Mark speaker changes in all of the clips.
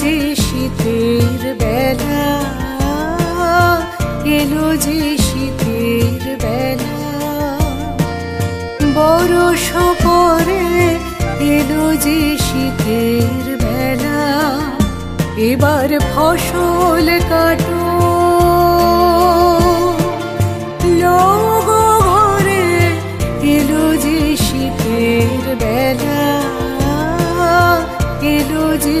Speaker 1: যে শীতের বেলা, এলো যে শীতের বেলা। বরষ পরে এলো যে শীতের বেলা, এবার ফসল কাটো। ঘরে যে শীতের বেলা, এলো যে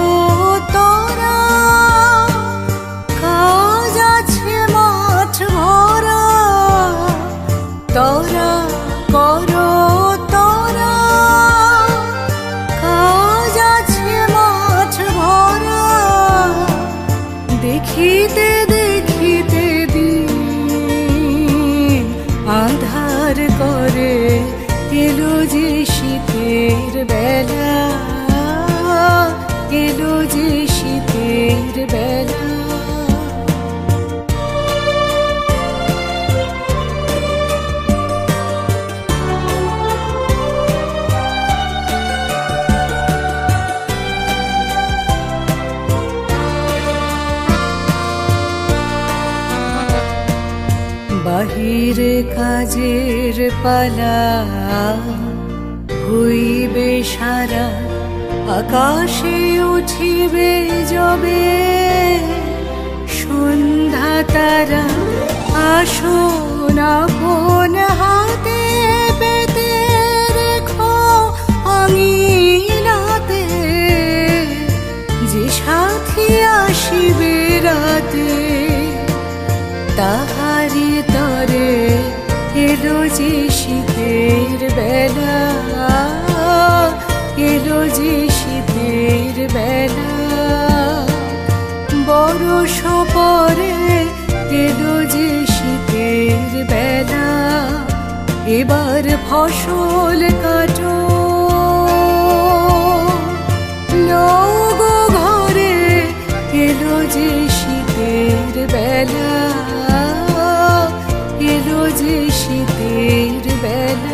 Speaker 1: দেখিতে দেখিতে দিন আধার করে এলো যে শীতের বেলা এলো যে শীতের বেলা। বাহিরে কাজের পালা, হইবে সারা, আকাশে উঠিবে যবে, সন্ধ্যা তারা আসো না ফোন হাতে পেতে রেখো আঙিনাতে যে সাথী আসিবে রাতে তাহারি তরে এলো যে শীতের বেলা। এলো যে শীতের বেলা। বরষ পরে এলো যে শীতের বেলা। এবার ফসল কাটো। ঘরে এলো যে শীতের বেলা। bed.